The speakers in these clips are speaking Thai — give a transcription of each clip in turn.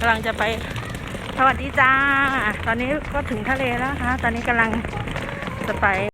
กำลังจะไปสวัสดีจ้า ตอนนี้ก็ถึงทะเลแล้วนะคะ ตอนนี้กำลังจะไป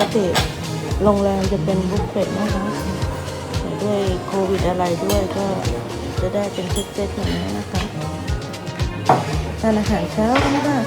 ปกติโรงแรมจะเป็นบุฟเฟ่ต์นะคะแต่ด้วยโควิดอะไรด้วยก็จะได้เป็นเซตๆอย่างนี้นะคะทานอาหารเช้ากันค่ะ